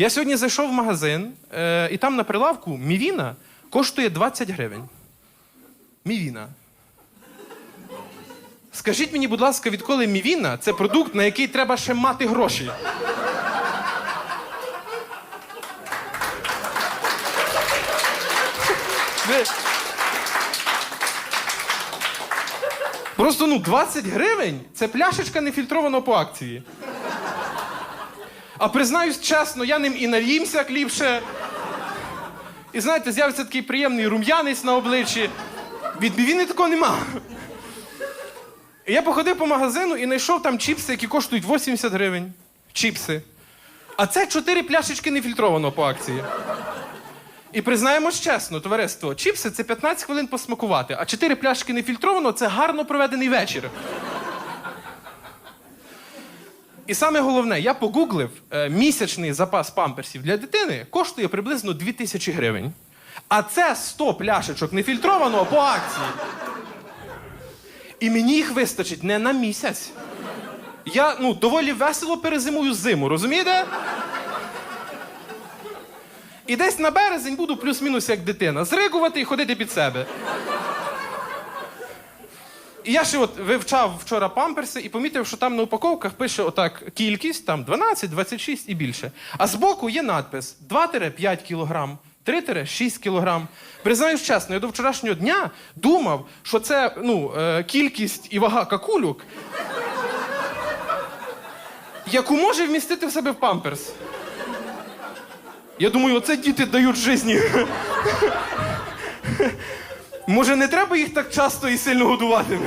Я сьогодні зайшов в магазин, е, і там на прилавку мівіна коштує 20 гривень. Мівіна. Скажіть мені, будь ласка, відколи мівіна це продукт, на який треба ще мати гроші? Просто ну 20 гривень це пляшечка нефільтрована по акції. А признаюсь чесно, я ним і наїмся як ліпше. І знаєте, з'явиться такий приємний рум'янець на обличчі. Від мівіни такого нема. І я походив по магазину і знайшов там чіпси, які коштують 80 гривень. Чіпси. А це 4 пляшечки нефільтрованого по акції. І признаємось чесно, товариство, чіпси це 15 хвилин посмакувати, а 4 пляшки нефільтрованого це гарно проведений вечір. І саме головне, я погуглив, е, місячний запас памперсів для дитини коштує приблизно 2000 гривень. А це 100 пляшечок нефільтрованого по акції. І мені їх вистачить не на місяць. Я ну, доволі весело перезимую зиму, розумієте? І десь на березень буду плюс-мінус як дитина. Зригувати і ходити під себе. Я ще от вивчав вчора памперси і помітив, що там на упаковках пише отак кількість, там 12, 26 і більше. А збоку є надпис 2-5 кілограм, 3-6 кілограм. Признаюсь чесно, я до вчорашнього дня думав, що це ну, е, кількість і вага какульок, яку може вмістити в себе памперс. Я думаю, оце діти дають житті. Може, не треба їх так часто і сильно годувати?